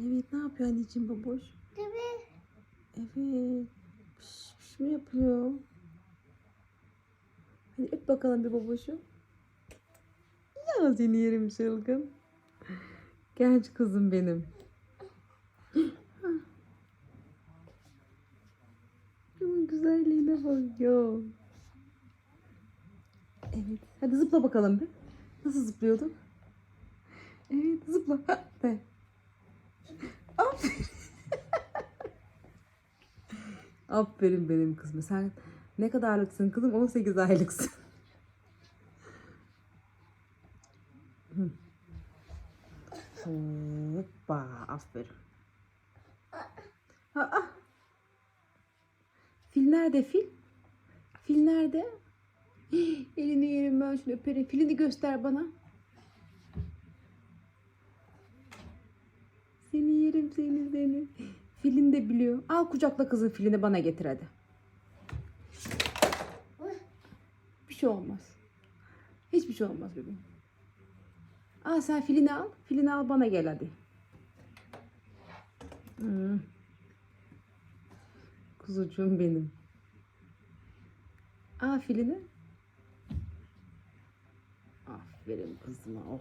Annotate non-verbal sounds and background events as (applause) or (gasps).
Evet ne yapıyor anneciğim baboş? Tabii. Evet. Piş piş mi yapıyor? Hadi öp bakalım bir baboşu. Ya seni yerim çılgın. Genç kızım benim. Şunun güzelliğine bak ya. Evet. Hadi zıpla bakalım bir. Nasıl zıplıyorduk? Evet zıpla. (laughs) Ha, De. (laughs) Aferin. Benim kızım. Sen ne kadarlıksın kızım? 18 aylıksın. (laughs) Hoppa. Aferin. Aa. Fil nerede fil? Fil nerede? (gasps) Elini yerim ben şunu öperim. Filini göster bana. Seni yerim seni seni. Filin de biliyor. Al kucakla kızın filini bana getir hadi. Bir şey olmaz. Hiçbir şey olmaz bebeğim. Al sen filini al. Filini al bana gel hadi. Hmm. Kuzucuğum benim. Al filini. Aferin kızıma. Oh.